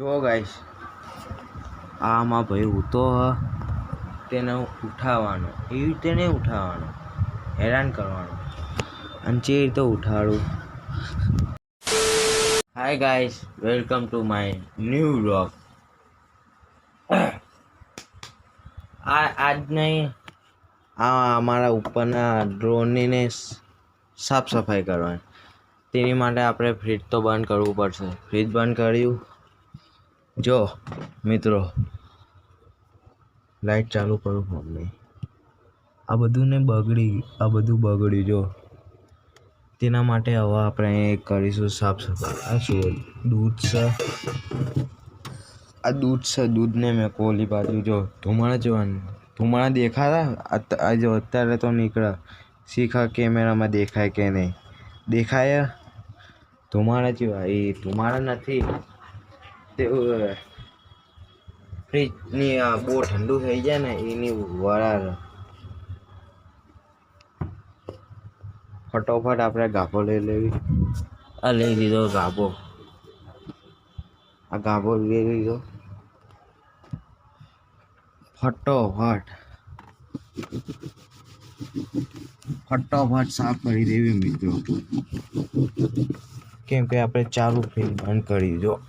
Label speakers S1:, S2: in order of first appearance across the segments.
S1: જો ગાઈશ આમાં ભાઈ ઉતો તેને ઉઠાવવાનો, એવી રીતે નહીં ઉઠાવવાનો, હેરાન કરવાનો, અને જે રીતે ઉઠાડું. Hi guys welcome to my new vlog આ નહીં આ અમારા ઉપરના ડ્રોનને સાફ સફાઈ કરવાની. તેની માટે આપણે ફ્રીજ તો બંધ કરવું પડશે. ફ્રીજ બંધ કર્યું. જો મિત્રો લાઈટ ચાલુ કરું મમ્મી આ બધું ને બગડી આ બધું બગડ્યું જો તેના માટે હવે આપણે કરીશું સાફ સફાઈ આ શું દૂધ છે આ દૂધ છે દૂધને મેં કોલી બાજુ જો ધુમાડા જોવાનું ધુમાડા દેખાતા અત- આ જો અત્યારે તો નીકળે શીખા કેમેરામાં દેખાય કે નહીં દેખાય ધુમાડા જેવા એ ધુમાડા નથી તે ફ્રીજની આ બહુ ઠંડુ થઈ જાય ને, એની વરાળ. ફટોફટ આપણે ગાભો લઈ લેવી. આ લઈ લીધો ગાભો. આ ગાભો લઈ લીધો. ફટોફટ. ફટોફટ સાફ કરી દેવી મિત્રો. કેમ કે આપણે ચાલુ ફિલ્મ બંધ કરી જો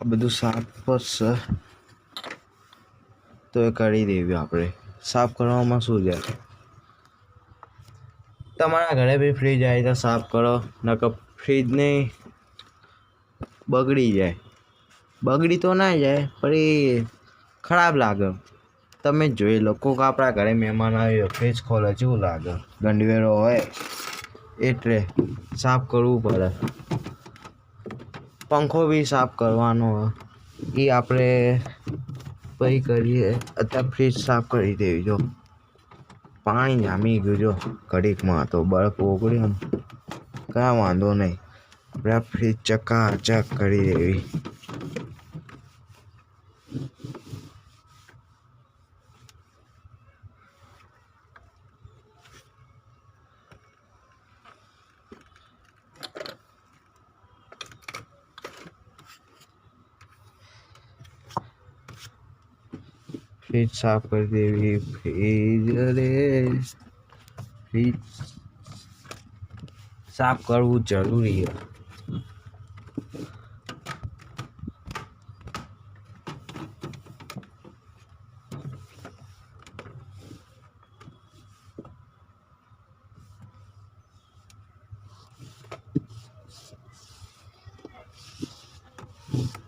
S1: બધું સાફ છે તો એ કરી દેવી આપણે સાફ કરવામાં શું છે તમારા ઘરે બી ફ્રીજ આવી તો સાફ કરો નકર ફ્રીજ નહીં બગડી જાય બગડી તો ના જાય પણ એ ખરાબ લાગે તમે જોઈ લો કોક આપણા ઘરે મહેમાન આવ્યો ફ્રીજ ખોલે જેવું લાગે? ગંડવેરો હોય એટલે સાફ કરવું પડે. પંખો બી સાફ કરવાનો એ આપણે પછી કરીએ, અત્યારે ફ્રીજ સાફ કરી દેવી, જો. પાણી જામી ગયું, જો. ઘડીકમાં તો બરફ ઓગળ્યો ને. કાંઈ વાંધો નહીં. આપણે ફ્રીજ ચકાચક કરી દેવી. ફ્રીજ સાફ કરી દેવી ફ્રીજ રે ફ્રીજ સાફ કરવું જરૂરી છે કરી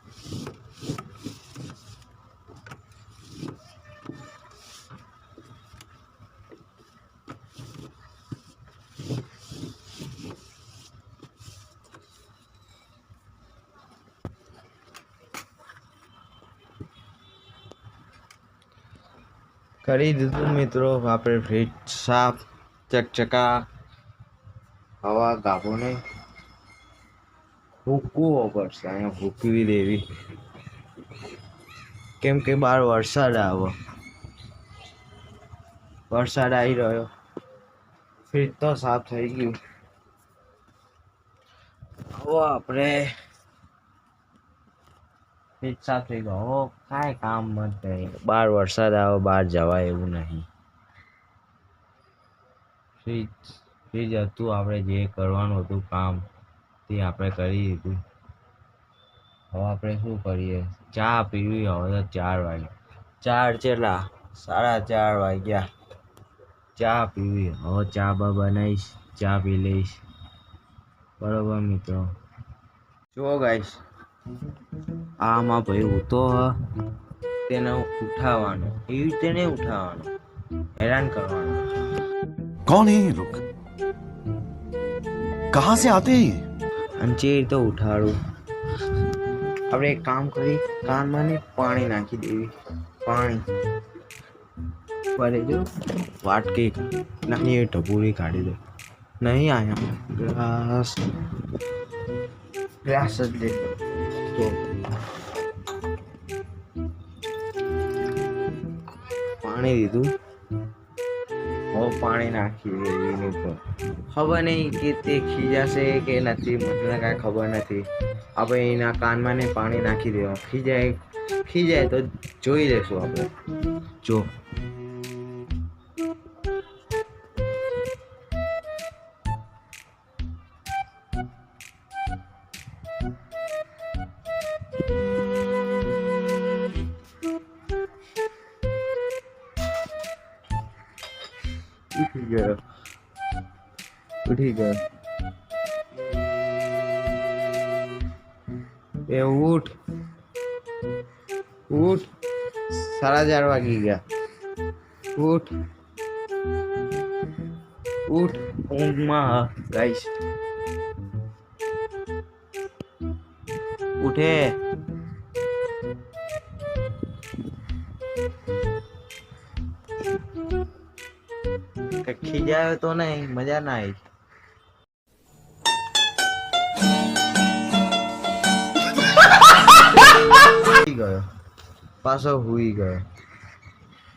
S1: દીધું મિત્રો આપણે ફ્રીજ સાફ ચકચકા હવા ગાભો નહીં ફૂકવો પડશે અહીંયા ફૂકવી દેવી કેમ કે બહાર વરસાદ આવો વરસાદ આવી રહ્યો ફ્રીજ તો સાફ થઈ ગયું હવે આપણે સાફ થઈ ગયો કાંઈ કામ મત બહાર વરસાદ આવે બહાર જવાય એવું નહીં. ફ્રીજ ફ્રીજ હતું આપણે જે કરવાનું હતું કામ તે આપણે કરી દીધું. હવે આપણે શું કરીએ? ચા પીવી હવે તો ચાર વાગ્યા ચાર ચેટલા? સાડા ચાર વાગ્યા. ચા પીવી. હવે ચા બા બનાવીશ ચા પી લઈશ. બરોબર મિત્રો? જુઓ ગાઈશ આમાં ભાઈ ઉતો તેને ઉઠાવવાનો. એવી રીતે નહીં ઉઠાવવાનો. હેરાન કરવાનો.
S2: કોણ હે લોક કહા સે આતે
S1: અને જે રીતે ઉઠાડું. આપણે એક કામ કરી કાનમાં ને પાણી નાખી દેવી. પાણી. ભરી દો. વાટકી નાની એવી ટપુરી કાઢી દો. નહીં આયા. ગ્રાસ ગ્લાસ જ લેજો તો પાણી દીધું. હવે પાણી નાખી એની ઉપર. ખબર નહીં કે તે ખીજાશે કે નથી મને કાંઈ ખબર નથી. આપણે એના કાનમાં ને પાણી નાખી દેવા ખીજાય ખીજાય તો જોઈ લેશું આપણે. જો. ठीक है। तो ठीक है। ए उठ। उठ। सारा जार बाकी गया। उठ। उठ। उमा गाइस उठे। કે ખીજાયો તો નહીં મજા ના આવી હુઈ ગયો પાછો હુઈ ગયો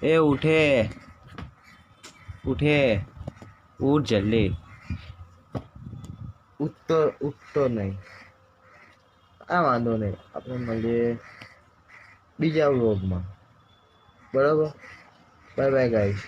S1: એ ઉઠે ઉઠે ઉઠ જલ્દી ઉઠતો ઉઠતો નહીં આ વાંધો નહીં આપણે મળીએ બીજા વ્લોગમાં બરાબર બાય બાય ગાઈસ